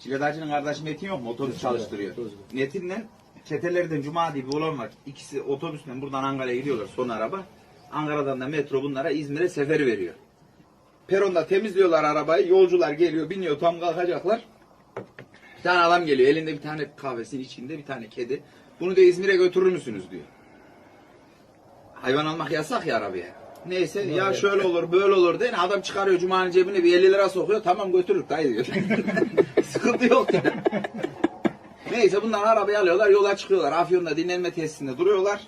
Cilet Hacı'nın kardeşi Metin yok mu? Otobüs çalıştırıyor. Metin'le çetelerden Cuma diye bir olan var. İkisi otobüsle buradan Ankara'ya gidiyorlar son araba. Ankara'dan da metro bunlara İzmir'e sefer veriyor. Peronda temizliyorlar arabayı. Yolcular geliyor, biniyor, tam kalkacaklar. Bir tane adam geliyor. Elinde bir tane kahvesinin içinde bir tane kedi. Bunu da İzmir'e götürür müsünüz diyor. Hayvan almak yasak ya arabaya. Neyse ya şöyle olur böyle olur diye adam çıkarıyor Cuma'nın cebine bir 50 lira sokuyor tamam götürür dayı diyor. Sıkıntı yok diyor. Neyse bunlar arabayı alıyorlar yola çıkıyorlar. Afyon'da dinlenme tesisinde duruyorlar.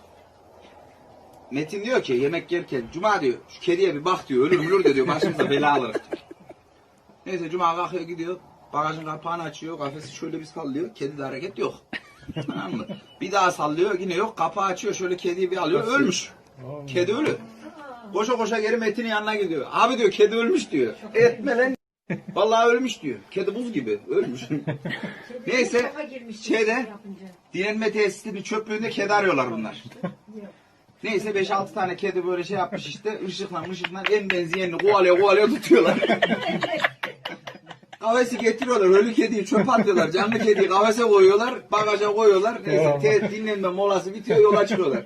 Metin diyor ki yemek yerken Cuma diyor şu kediye bir bak diyor ölür mülür de diyor başımıza bela alır. Neyse Cuma kalkıyor gidiyor. Bagajın kapağını açıyor. Kafesi şöyle bir sallıyor. Kedide hareket yok. tamam mı? Bir daha sallıyor yine yok. Kapağı açıyor şöyle kediyi bir alıyor. Ölmüş. Kedi ölü. Koşa koşa geri Metin'in yanına gidiyor. Abi diyor kedi ölmüş diyor. Etme lan. Vallahi ölmüş diyor. Kedi buz gibi ölmüş. Neyse şeyde yapınca. dinlenme tesisinin çöplüğünde kedi arıyorlar bunlar. Neyse 5-6 tane kedi böyle şey yapmış işte ışıkla ışıkla en benzeyenini kovalaya kovalaya tutuyorlar. Kafesi getiriyorlar ölü kediyi çöpe atıyorlar canlı kediyi kafese koyuyorlar bagaja koyuyorlar neyse te- dinlenme molası bitiyor yola çıkıyorlar.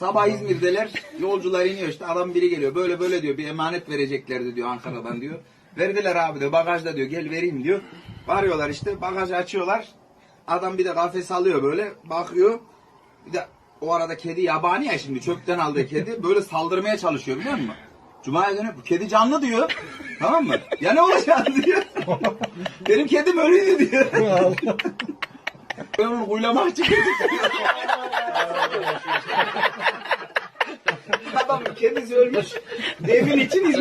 Sabah İzmir'deler yolcular iniyor işte adam biri geliyor böyle böyle diyor bir emanet vereceklerdi diyor Ankara'dan diyor. Verdiler abi diyor bagajda diyor gel vereyim diyor. Varıyorlar işte bagajı açıyorlar. Adam bir de kafes alıyor böyle bakıyor. Bir de o arada kedi yabani ya şimdi çöpten aldığı kedi böyle saldırmaya çalışıyor biliyor musun? Cuma'ya dönüp bu kedi canlı diyor. tamam mı? Ya ne olacak diyor. Benim kedim ölüydü diyor. ben onu kuylamak için Adam kedisi ölmüş. Devin için İzmir